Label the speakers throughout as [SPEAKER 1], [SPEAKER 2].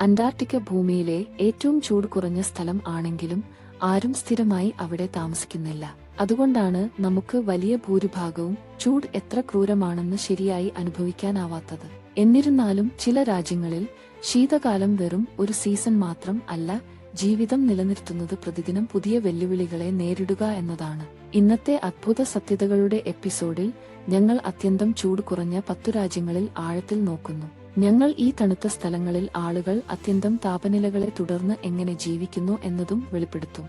[SPEAKER 1] Antarctica ഭൂമിയിലെ ഏറ്റവും ചൂട് കുറഞ്ഞ സ്ഥലം ആണെങ്കിലും ആരും സ്ഥിരമായി അവിടെ താമസിക്കുന്നില്ല. അതുകൊണ്ടാണ് നമുക്ക് വലിയ ഭൂരിഭാഗവും ചൂട് എത്ര ക്രൂരമാണെന്ന് ശരിയായി അനുഭവിക്കാനാവാത്തത്. എന്നിരുന്നാലും ചില രാജ്യങ്ങളിൽ ശീതകാലം വെറും ഒരു സീസൺ മാത്രം അല്ല ജീവിതം നിലനിർത്തുന്നത് പ്രതിദിനം പുതിയ വെല്ലുവിളികളെ നേരിടുക എന്നതാണ്. ഇന്നത്തെ അത്ഭുത സത്യതകളുടെ എപ്പിസോഡിൽ ഞങ്ങൾ അത്യന്തം ചൂട് കുറഞ്ഞ പത്തു രാജ്യങ്ങളിൽ ആഴത്തിൽ നോക്കുന്നു. ഞങ്ങൾ ഈ തണുത്ത സ്ഥലങ്ങളിൽ ആളുകൾ അത്യന്തം താപനിലകളെ തുടർന്ന് എങ്ങനെ ജീവിക്കുന്നു എന്നതും വെളിപ്പെടുത്തും.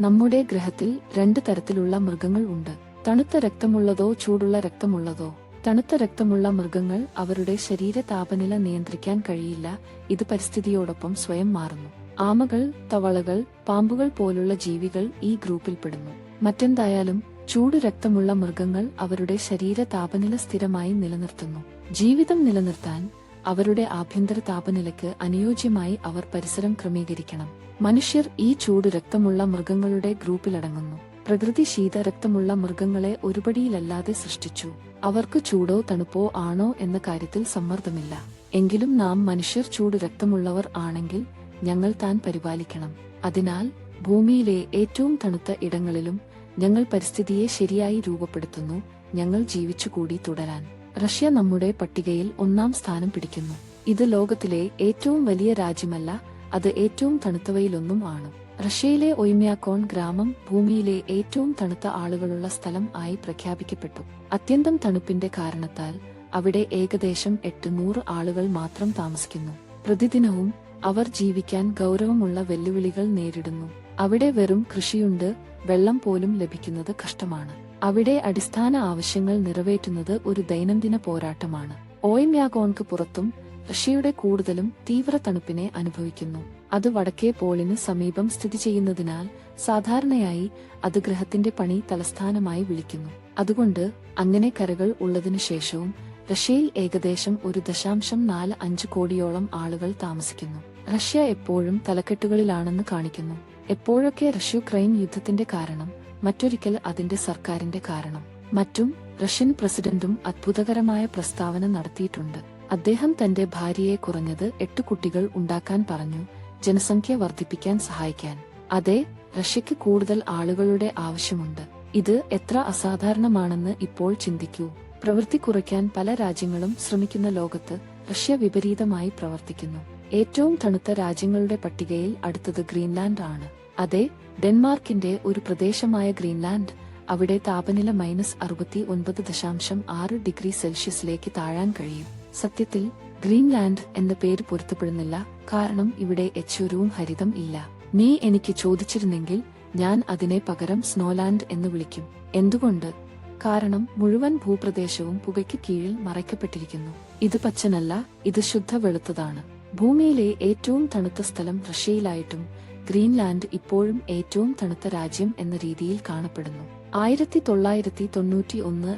[SPEAKER 1] നമ്മുടെ ഗ്രഹത്തിൽ രണ്ട് തരത്തിലുള്ള മൃഗങ്ങൾ ഉണ്ട്. തണുത്ത രക്തമുള്ളതോ ചൂടുള്ള രക്തമുള്ളതോ. തണുത്ത രക്തമുള്ള മൃഗങ്ങൾ അവരുടെ ശരീര താപനില നിയന്ത്രിക്കാൻ കഴിയില്ല. ഇത് പരിസ്ഥിതിയോടൊപ്പം സ്വയം മാറുന്നു. ആമകൾ തവളകൾ പാമ്പുകൾ പോലുള്ള ജീവികൾ ഈ ഗ്രൂപ്പിൽപ്പെടുന്നു. മറ്റെന്തായാലും ചൂട് രക്തമുള്ള മൃഗങ്ങൾ അവരുടെ ശരീര താപനില സ്ഥിരമായി നിലനിർത്തുന്നു. ജീവിതം നിലനിർത്താൻ അവരുടെ ആഭ്യന്തര താപനിലയ്ക്ക് അനുയോജ്യമായി അവർ പരിസരം ക്രമീകരിക്കണം. മനുഷ്യർ ഈ ചൂട് രക്തമുള്ള മൃഗങ്ങളുടെ ഗ്രൂപ്പിലടങ്ങുന്നു. പ്രകൃതി ശീത രക്തമുള്ള മൃഗങ്ങളെ ഒരുപടിയിലല്ലാതെ സൃഷ്ടിച്ചു. അവർക്ക് ചൂടോ തണുപ്പോ ആണോ എന്ന കാര്യത്തിൽ സമ്മർദ്ദമില്ല. എങ്കിലും നാം മനുഷ്യർ ചൂട് രക്തമുള്ളവർ ആണെങ്കിൽ ഞങ്ങൾ താൻ പരിപാലിക്കണം. അതിനാൽ ഭൂമിയിലെ ഏറ്റവും തണുത്ത ഇടങ്ങളിലും ഞങ്ങൾ പരിസ്ഥിതിയെ ശരിയായി രൂപപ്പെടുത്തുന്നു. ഞങ്ങൾ ജീവിച്ചുകൂടി തുടരാൻ. റഷ്യ നമ്മുടെ പട്ടികയിൽ ഒന്നാം സ്ഥാനം പിടിക്കുന്നു. ഇത് ലോകത്തിലെ ഏറ്റവും വലിയ രാജ്യമല്ല അത് ഏറ്റവും തണുത്തവയിലൊന്നും ആണ്. റഷ്യയിലെ ഒയ്മ്യാക്കോൺ ഗ്രാമം ഭൂമിയിലെ ഏറ്റവും തണുത്ത ആളുകളുള്ള സ്ഥലം ആയി പ്രഖ്യാപിക്കപ്പെട്ടു. അത്യന്തം തണുപ്പിന്റെ കാരണത്താൽ അവിടെ ഏകദേശം എട്ട് നൂറ് ആളുകൾ മാത്രം താമസിക്കുന്നു. പ്രതിദിനവും അവർ ജീവിക്കാൻ ഗൗരവമുള്ള വെല്ലുവിളികൾ നേരിടുന്നു. അവിടെ വെറും കൃഷിയുണ്ട് വെള്ളം പോലും ലഭിക്കുന്നത് കഷ്ടമാണ്. അവിടെ അടിസ്ഥാന ആവശ്യങ്ങൾ നിറവേറ്റുന്നത് ഒരു ദൈനംദിന പോരാട്ടമാണ്. ഓയിമ്യാഗോൺക്ക് പുറത്തും റഷ്യയുടെ കൂടുതലും തീവ്ര തണുപ്പിനെ അനുഭവിക്കുന്നു. അത് വടക്കേ പോളിന് സമീപം സ്ഥിതി ചെയ്യുന്നതിനാൽ സാധാരണയായി അത് ഗ്രഹത്തിന്റെ പണി തലസ്ഥാനമായി വിളിക്കുന്നു. അതുകൊണ്ട് അങ്ങനെ കരകൾ ഉള്ളതിനു ശേഷവും റഷ്യയിൽ ഏകദേശം ഒരു ദശാംശം നാല് അഞ്ച് കോടിയോളം ആളുകൾ താമസിക്കുന്നു. റഷ്യ എപ്പോഴും തലക്കെട്ടുകളിലാണെന്ന് കാണിക്കുന്നു. എപ്പോഴൊക്കെ റഷ്യ യുക്രൈൻ യുദ്ധത്തിന്റെ കാരണം മറ്റൊരിക്കൽ അതിന്റെ സർക്കാരിന്റെ കാരണം. മറ്റും റഷ്യൻ പ്രസിഡന്റും അത്ഭുതകരമായ പ്രസ്താവന നടത്തിയിട്ടുണ്ട്. അദ്ദേഹം തന്റെ ഭാര്യയെ കുറഞ്ഞത് എട്ട് കുട്ടികൾ ഉണ്ടാക്കാൻ പറഞ്ഞു ജനസംഖ്യ വർദ്ധിപ്പിക്കാൻ സഹായിക്കാൻ. അതെ റഷ്യക്ക് കൂടുതൽ ആളുകളുടെ ആവശ്യമുണ്ട്. ഇത് എത്ര അസാധാരണമാണെന്ന് ഇപ്പോൾ ചിന്തിക്കൂ. പ്രവൃത്തി കുറയ്ക്കാൻ പല രാജ്യങ്ങളും ശ്രമിക്കുന്ന ലോകത്ത് റഷ്യ വിപരീതമായി പ്രവർത്തിക്കുന്നു. ഏറ്റവും തണുത്ത രാജ്യങ്ങളുടെ പട്ടികയിൽ അടുത്തത് ഗ്രീൻലാൻഡ് ആണ് അതെ ഡെൻമാർക്കിന്റെ ഒരു പ്രദേശമായ ഗ്രീൻലാൻഡ് അവിടെ താപനില മൈനസ് അറുപത്തി ഒൻപത് ദശാംശം ആറ് ഡിഗ്രി സെൽഷ്യസിലേക്ക് താഴാൻ കഴിയും. സത്യത്തിൽ ഗ്രീൻലാൻഡ് എന്ന പേര് പൊരുത്തപ്പെടുന്നില്ല കാരണം ഇവിടെ എച്ചൊരുവും ഹരിതം ഇല്ല. നീ എനിക്ക് ചോദിച്ചിരുന്നെങ്കിൽ ഞാൻ അതിനെ പകരം സ്നോലാൻഡ് എന്ന് വിളിക്കും. എന്തുകൊണ്ട്? കാരണം മുഴുവൻ ഭൂപ്രദേശവും പുകയ്ക്ക് കീഴിൽ മറയ്ക്കപ്പെട്ടിരിക്കുന്നു. ഇത് പച്ചനല്ല ഇത് ശുദ്ധ വെളുത്തതാണ്. ഭൂമിയിലെ ഏറ്റവും തണുത്ത സ്ഥലം റഷ്യയിലായിട്ടും ഗ്രീൻലാൻഡ് ഇപ്പോഴും ഏറ്റവും തണുത്ത രാജ്യം എന്ന രീതിയിൽ കാണപ്പെടുന്നു. ആയിരത്തി തൊള്ളായിരത്തി തൊണ്ണൂറ്റി ഒന്ന്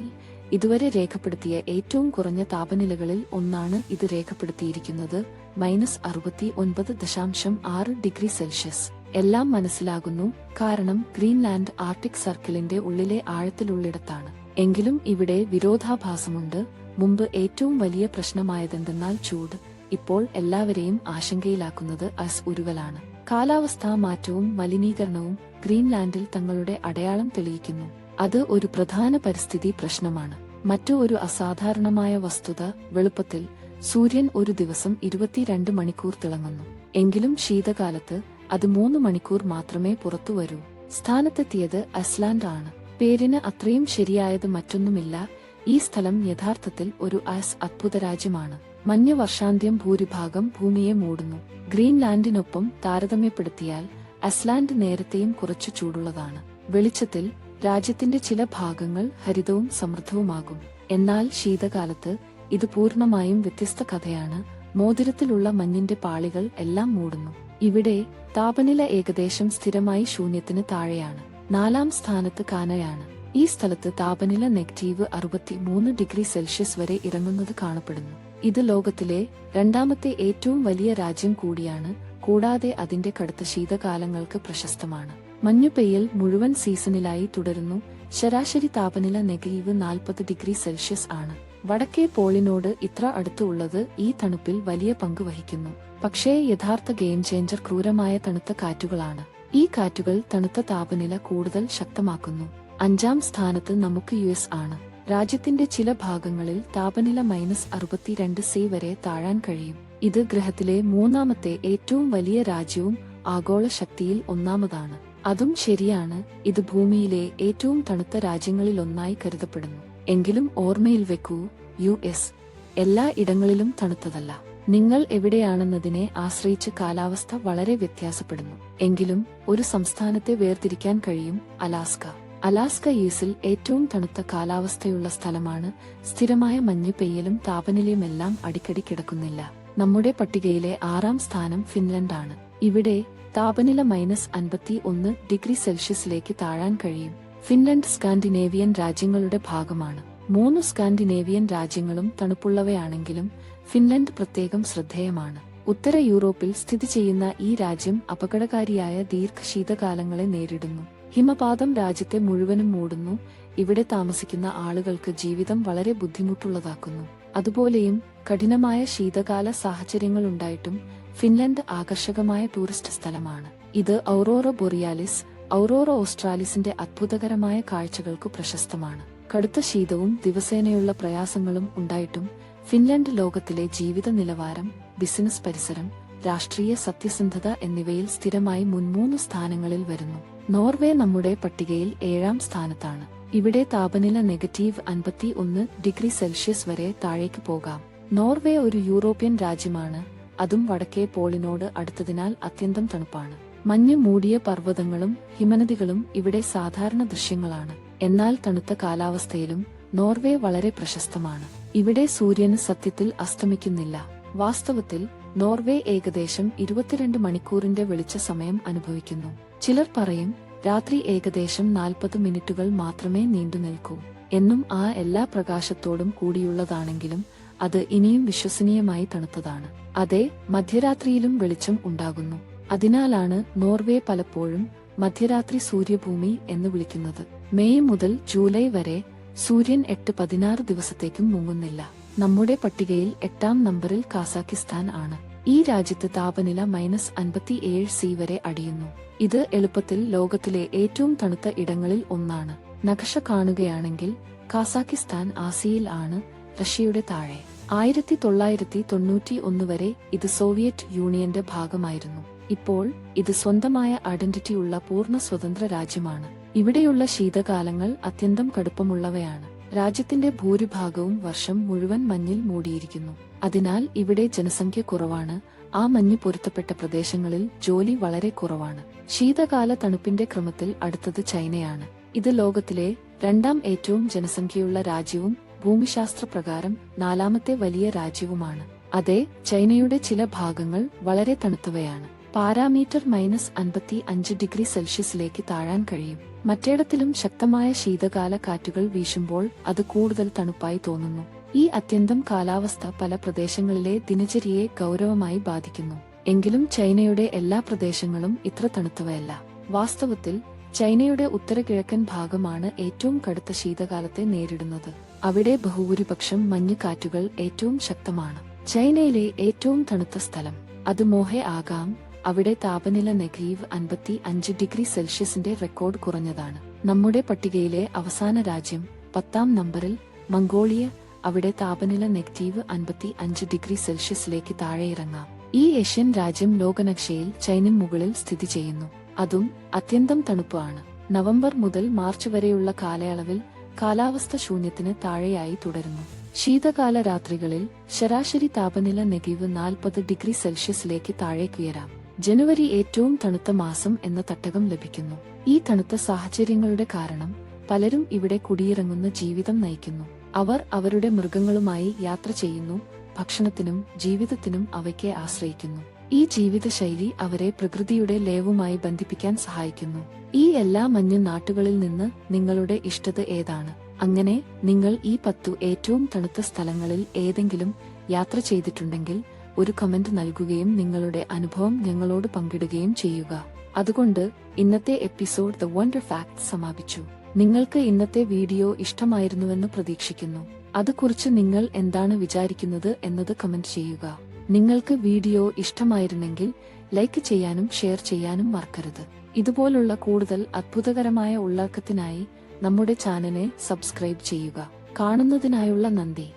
[SPEAKER 1] ഇതുവരെ രേഖപ്പെടുത്തിയ ഏറ്റവും കുറഞ്ഞ താപനിലകളിൽ ഒന്നാണ് ഇത് രേഖപ്പെടുത്തിയിരിക്കുന്നത് മൈനസ് അറുപത്തി ഒൻപത് ദശാംശം ആറ് ഡിഗ്രി സെൽഷ്യസ്. എല്ലാം മനസ്സിലാകുന്നു കാരണം ഗ്രീൻലാൻഡ് ആർട്ടിക് സർക്കിളിന്റെ ഉള്ളിലെ ആഴത്തിലുള്ളിടത്താണ്. എങ്കിലും ഇവിടെ വിരോധാഭാസമുണ്ട്. മുമ്പ് ഏറ്റവും വലിയ പ്രശ്നമായതെന്തെന്നാൽ ചൂട് ഇപ്പോൾ എല്ലാവരെയും ആശങ്കയിലാക്കുന്നത് അസ് ഉരുവലാണ്. കാലാവസ്ഥാ മാറ്റവും മലിനീകരണവും ഗ്രീൻലാൻഡിൽ തങ്ങളുടെ അടയാളം തെളിയിക്കുന്നു. അത് ഒരു പ്രധാന പരിസ്ഥിതി പ്രശ്നമാണ്. മറ്റു ഒരു അസാധാരണമായ വസ്തുത വെളുപ്പത്തിൽ സൂര്യൻ ഒരു ദിവസം ഇരുപത്തിരണ്ട് മണിക്കൂർ തിളങ്ങുന്നു. എങ്കിലും ശീതകാലത്ത് അത് മൂന്ന് മണിക്കൂർ മാത്രമേ പുറത്തു വരൂ. സ്ഥാനത്തെത്തിയത് അസ്ലാൻഡ് ആണ്. പേരിന് അത്രയും ശരിയായത് മറ്റൊന്നുമില്ല. ഈ സ്ഥലം യഥാർത്ഥത്തിൽ ഒരു അസ് അത്ഭുത രാജ്യമാണ്. മഞ്ഞ വർഷാന്ത്യം ഭൂരിഭാഗം ഭൂമിയെ മൂടുന്നു. ഗ്രീൻലാൻഡിനൊപ്പം താരതമ്യപ്പെടുത്തിയാൽ അസ്ലാൻഡ് നേരത്തെയും കുറച്ചു ചൂടുള്ളതാണ്. വെളിച്ചത്തിൽ രാജ്യത്തിന്റെ ചില ഭാഗങ്ങൾ ഹരിതവും സമൃദ്ധവുമാകും. എന്നാൽ ശീതകാലത്ത് ഇത് പൂർണമായും വ്യത്യസ്ത കഥയാണ്. മോതിരത്തിലുള്ള മഞ്ഞിന്റെ പാളികൾ എല്ലാം മൂടുന്നു. ഇവിടെ താപനില ഏകദേശം സ്ഥിരമായി ശൂന്യത്തിന് താഴെയാണ്. നാലാം സ്ഥാനത്ത് കാനയാണ്. ഈ സ്ഥലത്ത് താപനില നെഗറ്റീവ് അറുപത്തി മൂന്ന് ഡിഗ്രി സെൽഷ്യസ് വരെ ഇറങ്ങുന്നത് കാണപ്പെടുന്നു. ഇത് ലോകത്തിലെ രണ്ടാമത്തെ ഏറ്റവും വലിയ രാജ്യം കൂടിയാണ് കൂടാതെ അതിന്റെ കടുത്ത ശീതകാലങ്ങൾക്ക് പ്രശസ്തമാണ്. മഞ്ഞുപെയ്യൽ മുഴുവൻ സീസണിലായി തുടരുന്നു. ശരാശരി താപനില നെഗറ്റീവ് നാൽപ്പത് ഡിഗ്രി സെൽഷ്യസ് ആണ്. വടക്കേ പോളിനോട് ഇത്ര അടുത്തുള്ളത് ഈ തണുപ്പിൽ വലിയ പങ്ക് വഹിക്കുന്നു. പക്ഷേ യഥാർത്ഥ ഗെയിം ചേഞ്ചർ ക്രൂരമായ തണുത്ത കാറ്റുകളാണ്. ഈ കാറ്റുകൾ തണുത്ത താപനില കൂടുതൽ ശക്തമാക്കുന്നു. അഞ്ചാം സ്ഥാനത്ത് നമുക്ക് യു ആണ്. രാജ്യത്തിന്റെ ചില ഭാഗങ്ങളിൽ താപനില മൈനസ് അറുപത്തിരണ്ട് സി വരെ താഴാൻ കഴിയും. ഇത് ഗ്രഹത്തിലെ മൂന്നാമത്തെ ഏറ്റവും വലിയ രാജ്യവും ആഗോള ശക്തിയിൽ ഒന്നാമതാണ്. അതും ശരിയാണ് ഇത് ഭൂമിയിലെ ഏറ്റവും തണുത്ത രാജ്യങ്ങളിലൊന്നായി കരുതപ്പെടുന്നു. എങ്കിലും ഓർമ്മയിൽ വെക്കൂ യു എസ് എല്ലാ ഇടങ്ങളിലും തണുത്തതല്ല. നിങ്ങൾ എവിടെയാണെന്നതിനെ ആശ്രയിച്ച് കാലാവസ്ഥ വളരെ വ്യത്യാസപ്പെടുന്നു. എങ്കിലും ഒരു സംസ്ഥാനത്തെ വേർതിരിക്കാൻ കഴിയും അലാസ്ക. അലാസ്ക യൂസിൽ ഏറ്റവും തണുത്ത കാലാവസ്ഥയുള്ള സ്ഥലമാണ്. സ്ഥിരമായ മഞ്ഞ് പെയ്യലും താപനിലയുമെല്ലാം അടിക്കടി കിടക്കുന്നില്ല. നമ്മുടെ പട്ടികയിലെ ആറാം സ്ഥാനം ഫിൻലൻഡാണ്. ഇവിടെ താപനില മൈനസ് അൻപത്തി ഒന്ന് ഡിഗ്രി സെൽഷ്യസിലേക്ക് താഴാൻ കഴിയും. ഫിൻലൻഡ് സ്കാൻഡിനേവിയൻ രാജ്യങ്ങളുടെ ഭാഗമാണ്. മൂന്ന് സ്കാൻഡിനേവിയൻ രാജ്യങ്ങളും തണുപ്പുള്ളവയാണെങ്കിലും ഫിൻലൻഡ് പ്രത്യേകം ശ്രദ്ധേയമാണ്. ഉത്തര യൂറോപ്പിൽ സ്ഥിതി ചെയ്യുന്ന ഈ രാജ്യം അപകടകാരിയായ ദീർഘശീതകാലങ്ങളെ നേരിടുന്നു. ഹിമപാതം രാജ്യത്തെ മുഴുവനും മൂടുന്നു. ഇവിടെ താമസിക്കുന്ന ആളുകൾക്ക് ജീവിതം വളരെ ബുദ്ധിമുട്ടുള്ളതാക്കുന്നു. അതുപോലെയും കഠിനമായ ശീതകാല സാഹചര്യങ്ങളുണ്ടായിട്ടും ഫിൻലൻഡ് ആകർഷകമായ ടൂറിസ്റ്റ് സ്ഥലമാണ്. ഇത് ഔറോറ ബൊറിയാലിസ് ഔറോറ ഓസ്ട്രാലിസിന്റെ അത്ഭുതകരമായ കാഴ്ചകൾക്ക് പ്രശസ്തമാണ്. കടുത്ത ശീതവും ദിവസേനയുള്ള പ്രയാസങ്ങളും ഉണ്ടായിട്ടും ഫിൻലൻഡ് ലോകത്തിലെ ജീവിത നിലവാരം ബിസിനസ് പരിസരം രാഷ്ട്രീയ സത്യസന്ധത എന്നിവയിൽ സ്ഥിരമായി മുൻമൂന്ന് സ്ഥാനങ്ങളിൽ വരുന്നു. നോർവേ നമ്മുടെ പട്ടികയിൽ ഏഴാം സ്ഥാനത്താണ്. ഇവിടെ താപനില നെഗറ്റീവ് അൻപത്തി ഒന്ന് ഡിഗ്രി സെൽഷ്യസ് വരെ താഴേക്ക് പോകാം. നോർവേ ഒരു യൂറോപ്യൻ രാജ്യമാണ്. അതും വടക്കേ പോളിനോട് അടുത്തതിനാൽ അത്യന്തം തണുപ്പാണ്. മഞ്ഞ് മൂടിയ പർവതങ്ങളും ഹിമനദികളും ഇവിടെ സാധാരണ ദൃശ്യങ്ങളാണ്. എന്നാൽ തണുത്ത കാലാവസ്ഥയിലും നോർവേ വളരെ പ്രശസ്തമാണ്. ഇവിടെ സൂര്യന് സത്യത്തിൽ അസ്തമിക്കുന്നില്ല. വാസ്തവത്തിൽ നോർവേ ഏകദേശം ഇരുപത്തിരണ്ട് മണിക്കൂറിന്റെ വെളിച്ച സമയം അനുഭവിക്കുന്നു. ചിലർ പറയും രാത്രി ഏകദേശം നാൽപ്പത് മിനിറ്റുകൾ മാത്രമേ നീണ്ടു നിൽക്കൂ. എന്നും ആ എല്ലാ പ്രകാശത്തോടും കൂടിയുള്ളതാണെങ്കിലും അത് ഇനിയും വിശ്വസനീയമായി തണുത്തതാണ്. അതെ മധ്യരാത്രിയിലും വെളിച്ചം ഉണ്ടാകുന്നു. അതിനാലാണ് നോർവേ പലപ്പോഴും മധ്യരാത്രി സൂര്യഭൂമി എന്ന് വിളിക്കുന്നത്. മെയ് മുതൽ ജൂലൈ വരെ സൂര്യൻ എട്ട് പതിനാറ് ദിവസത്തേക്കും മുങ്ങുന്നില്ല. നമ്മുടെ പട്ടികയിൽ എട്ടാം നമ്പറിൽ കാസാക്കിസ്ഥാൻ ആണ്. ഈ രാജ്യത്ത് താപനില മൈനസ് അൻപത്തിയേഴ് സി വരെ അടിയുന്നു. ഇത് എളുപ്പത്തിൽ ലോകത്തിലെ ഏറ്റവും തണുത്ത ഇടങ്ങളിൽ ഒന്നാണ്. നഖശ കാണുകയാണെങ്കിൽ കാസാക്കിസ്ഥാൻ ആസിയയിൽ ആണ് റഷ്യയുടെ താഴെ. ആയിരത്തി തൊള്ളായിരത്തി തൊണ്ണൂറ്റി ഒന്ന് വരെ ഇത് സോവിയറ്റ് യൂണിയന്റെ ഭാഗമായിരുന്നു. ഇപ്പോൾ ഇത് സ്വന്തമായ ഐഡന്റിറ്റിയുള്ള പൂർണ സ്വതന്ത്ര രാജ്യമാണ്. ഇവിടെയുള്ള ശീതകാലങ്ങൾ അത്യന്തം കടുപ്പമുള്ളവയാണ്. രാജ്യത്തിന്റെ ഭൂരിഭാഗവും വർഷം മുഴുവൻ മഞ്ഞിൽ മൂടിയിരിക്കുന്നു. അതിനാൽ ഇവിടെ ജനസംഖ്യ കുറവാണ്. ആ മഞ്ഞ് പൊരുത്തപ്പെട്ട പ്രദേശങ്ങളിൽ ജോലി വളരെ കുറവാണ്. ശീതകാല തണുപ്പിന്റെ ക്രമത്തിൽ അടുത്തത് ചൈനയാണ്. ഇത് ലോകത്തിലെ രണ്ടാം ഏറ്റവും ജനസംഖ്യയുള്ള രാജ്യവും ഭൂമിശാസ്ത്ര പ്രകാരം നാലാമത്തെ വലിയ രാജ്യവുമാണ്. അതെ ചൈനയുടെ ചില ഭാഗങ്ങൾ വളരെ തണുത്തവയാണ്. പാരാമീറ്റർ മൈനസ് അൻപത്തി അഞ്ച് ഡിഗ്രി സെൽഷ്യസിലേക്ക് താഴാൻ കഴിയും. മറ്റേടത്തിലും ശക്തമായ ശീതകാല കാറ്റുകൾ വീശുമ്പോൾ അത് കൂടുതൽ തണുപ്പായി തോന്നുന്നു. ഈ അത്യന്തം കാലാവസ്ഥ പല പ്രദേശങ്ങളിലെ ദിനചര്യയെ ഗൗരവമായി ബാധിക്കുന്നു. എങ്കിലും ചൈനയുടെ എല്ലാ പ്രദേശങ്ങളും ഇത്ര തണുത്തവയല്ല. വാസ്തവത്തിൽ ചൈനയുടെ ഉത്തര കിഴക്കൻ ഭാഗമാണ് ഏറ്റവും കടുത്ത ശീതകാലത്തെ നേരിടുന്നത്. അവിടെ ബഹുഭൂരിപക്ഷം മഞ്ഞുകാറ്റുകൾ ഏറ്റവും ശക്തമാണ്. ചൈനയിലെ ഏറ്റവും തണുത്ത സ്ഥലം. അത് മോഹെ ആകാം അവിടെ താപനില നെഗറ്റീവ് അൻപത്തി അഞ്ച് ഡിഗ്രി സെൽഷ്യസിന്റെ റെക്കോർഡ് കുറഞ്ഞതാണ്. നമ്മുടെ പട്ടികയിലെ അവസാന രാജ്യം പത്താം നമ്പറിൽ മംഗോളിയ അവിടെ താപനില നെഗറ്റീവ് അൻപത്തി അഞ്ച് ഡിഗ്രി സെൽഷ്യസിലേക്ക് താഴെയിറങ്ങാം. ഈ ഏഷ്യൻ രാജ്യം ലോകനക്ഷയിൽ ചൈനൻ മുകളിൽ സ്ഥിതി ചെയ്യുന്നു. അതും അത്യന്തം തണുപ്പാണ്. നവംബർ മുതൽ മാർച്ച് വരെയുള്ള കാലയളവിൽ കാലാവസ്ഥ ശൂന്യത്തിന് താഴെയായി തുടരുന്നു. ശീതകാല രാത്രികളിൽ ശരാശരി താപനില നെഗറ്റീവ് നാൽപ്പത് ഡിഗ്രി സെൽഷ്യസിലേക്ക് താഴേക്കുയരാം ജനുവരി ഏറ്റവും തണുത്ത മാസം എന്ന തട്ടകം ലഭിക്കുന്നു. ഈ തണുത്ത സാഹചര്യങ്ങളുടെ കാരണം പലരും ഇവിടെ കുടിയിറങ്ങുന്ന ജീവിതം നയിക്കുന്നു. അവർ അവരുടെ മൃഗങ്ങളുമായി യാത്ര ചെയ്യുന്നു ഭക്ഷണത്തിനും ജീവിതത്തിനും അവയ്ക്ക് ആശ്രയിക്കുന്നു. ഈ ജീവിതശൈലി അവരെ പ്രകൃതിയുടെ ലയവുമായി ബന്ധിപ്പിക്കാൻ സഹായിക്കുന്നു. ഈ എല്ലാ മഞ്ഞ നാട്ടുകളിൽ നിന്ന് നിങ്ങളുടെ ഇഷ്ടത ഏതാണ്? അങ്ങനെ നിങ്ങൾ ഈ പത്തു ഏറ്റവും തണുത്ത സ്ഥലങ്ങളിൽ ഏതെങ്കിലും യാത്ര ചെയ്തിട്ടുണ്ടെങ്കിൽ ഒരു കമന്റ് നൽകുകയും നിങ്ങളുടെ അനുഭവം ഞങ്ങളോട് പങ്കിടുകയും ചെയ്യുക. അതുകൊണ്ട് ഇന്നത്തെ എപ്പിസോഡ് ദ വണ്ടർ ഫാക്ട് സമാപിച്ചു. നിങ്ങൾക്ക് ഇന്നത്തെ വീഡിയോ ഇഷ്ടമായിരുന്നുവെന്ന് പ്രതീക്ഷിക്കുന്നു. അതുകുറിച്ച് നിങ്ങൾ എന്താണ് വിചാരിക്കുന്നത് എന്നത് കമന്റ് ചെയ്യുക. നിങ്ങൾക്ക് വീഡിയോ ഇഷ്ടമായിരുന്നെങ്കിൽ ലൈക്ക് ചെയ്യാനും ഷെയർ ചെയ്യാനും മറക്കരുത്. ഇതുപോലുള്ള കൂടുതൽ അത്ഭുതകരമായ ഉള്ളടക്കത്തിനായി നമ്മുടെ ചാനലിനെ സബ്സ്ക്രൈബ് ചെയ്യുക. കാണുന്നതിനായുള്ള നന്ദി.